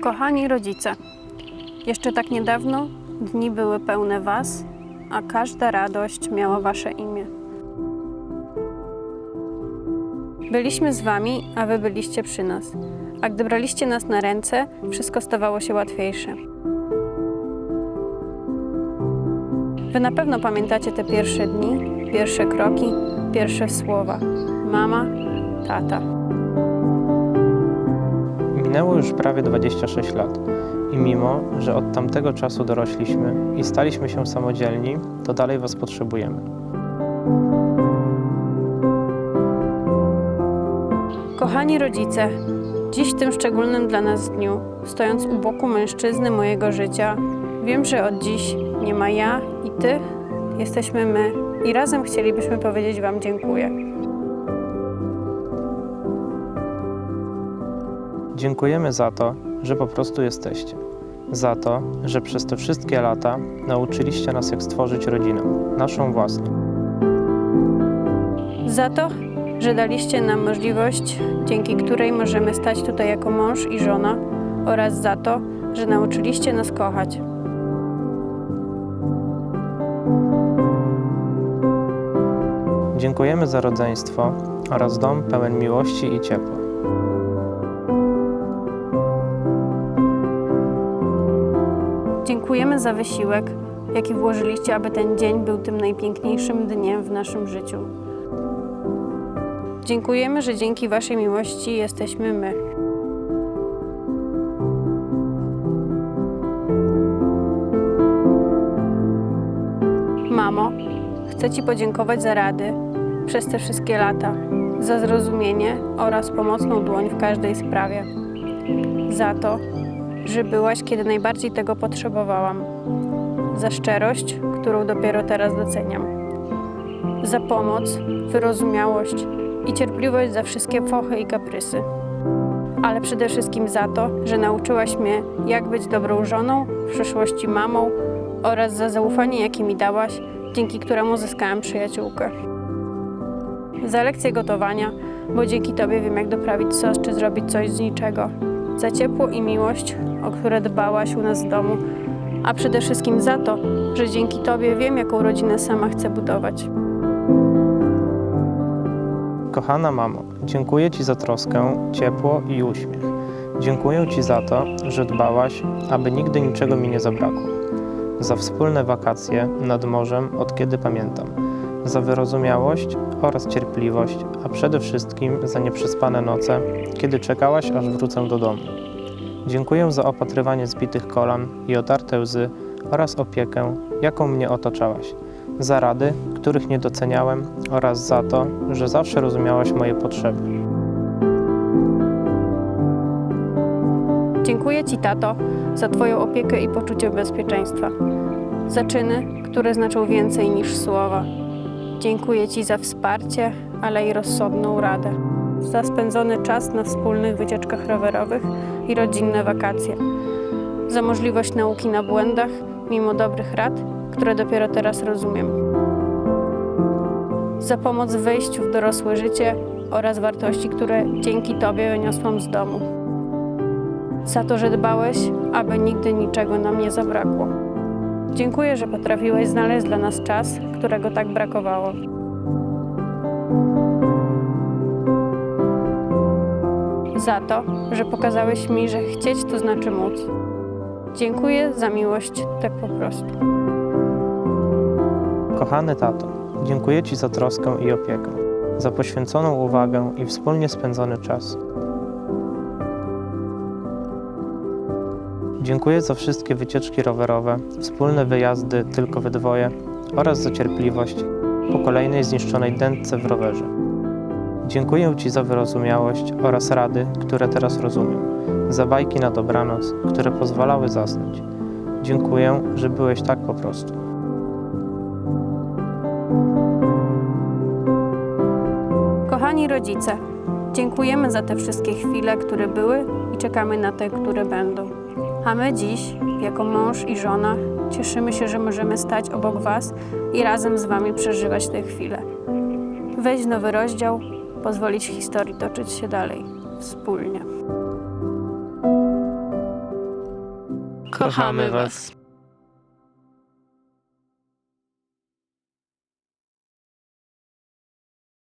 Kochani rodzice, jeszcze tak niedawno dni były pełne Was, a każda radość miała Wasze imię. Byliśmy z Wami, a Wy byliście przy nas. A gdy braliście nas na ręce, wszystko stawało się łatwiejsze. Wy na pewno pamiętacie te pierwsze dni, pierwsze kroki, pierwsze słowa. Mama, tata. Minęło już prawie 26 lat i mimo, że od tamtego czasu dorośliśmy i staliśmy się samodzielni, to dalej Was potrzebujemy. Kochani rodzice, dziś w tym szczególnym dla nas dniu, stojąc u boku mężczyzny mojego życia, wiem, że od dziś nie ma ja i ty, jesteśmy my i razem chcielibyśmy powiedzieć Wam dziękuję. Dziękujemy za to, że po prostu jesteście. Za to, że przez te wszystkie lata nauczyliście nas, jak stworzyć rodzinę, naszą własną. Za to, że daliście nam możliwość, dzięki której możemy stać tutaj jako mąż i żona, oraz za to, że nauczyliście nas kochać. Dziękujemy za rodzeństwo oraz dom pełen miłości i ciepła. Dziękujemy za wysiłek, jaki włożyliście, aby ten dzień był tym najpiękniejszym dniem w naszym życiu. Dziękujemy, że dzięki Waszej miłości jesteśmy my. Mamo, chcę Ci podziękować za rady przez te wszystkie lata, za zrozumienie oraz pomocną dłoń w każdej sprawie. Za to, że byłaś, kiedy najbardziej tego potrzebowałam. Za szczerość, którą dopiero teraz doceniam. Za pomoc, wyrozumiałość i cierpliwość za wszystkie fochy i kaprysy. Ale przede wszystkim za to, że nauczyłaś mnie, jak być dobrą żoną, w przyszłości mamą oraz za zaufanie, jakie mi dałaś, dzięki któremu zyskałam przyjaciółkę. Za lekcję gotowania, bo dzięki Tobie wiem, jak doprawić sos czy zrobić coś z niczego. Za ciepło i miłość, o które dbałaś u nas w domu, a przede wszystkim za to, że dzięki Tobie wiem, jaką rodzinę sama chcę budować. Kochana mamo, dziękuję Ci za troskę, ciepło i uśmiech. Dziękuję Ci za to, że dbałaś, aby nigdy niczego mi nie zabrakło. Za wspólne wakacje nad morzem, od kiedy pamiętam. Za wyrozumiałość oraz cierpliwość, a przede wszystkim za nieprzespane noce, kiedy czekałaś, aż wrócę do domu. Dziękuję za opatrywanie zbitych kolan i otarte łzy oraz opiekę, jaką mnie otaczałaś. Za rady, których nie doceniałem oraz za to, że zawsze rozumiałaś moje potrzeby. Dziękuję Ci, tato, za Twoją opiekę i poczucie bezpieczeństwa. Za czyny, które znaczą więcej niż słowa. Dziękuję Ci za wsparcie, ale i rozsądną radę. Za spędzony czas na wspólnych wycieczkach rowerowych i rodzinne wakacje. Za możliwość nauki na błędach, mimo dobrych rad, które dopiero teraz rozumiem. Za pomoc w wejściu w dorosłe życie oraz wartości, które dzięki Tobie wyniosłam z domu za to, że dbałeś, aby nigdy niczego nam nie zabrakło. Dziękuję, że potrafiłeś znaleźć dla nas czas, którego tak brakowało. Za to, że pokazałeś mi, że chcieć to znaczy móc. Dziękuję za miłość tak po prostu. Kochany tato, dziękuję Ci za troskę i opiekę, za poświęconą uwagę i wspólnie spędzony czas. Dziękuję za wszystkie wycieczki rowerowe, wspólne wyjazdy tylko we dwoje oraz za cierpliwość po kolejnej zniszczonej dętce w rowerze. Dziękuję Ci za wyrozumiałość oraz rady, które teraz rozumiem, za bajki na dobranoc, które pozwalały zasnąć. Dziękuję, że byłeś tak po prostu. Kochani rodzice, dziękujemy za te wszystkie chwile, które były i czekamy na te, które będą. A my dziś, jako mąż i żona, cieszymy się, że możemy stać obok Was i razem z Wami przeżywać te chwile. Wejść nowy rozdział, pozwolić historii toczyć się dalej, wspólnie. Kochamy Was.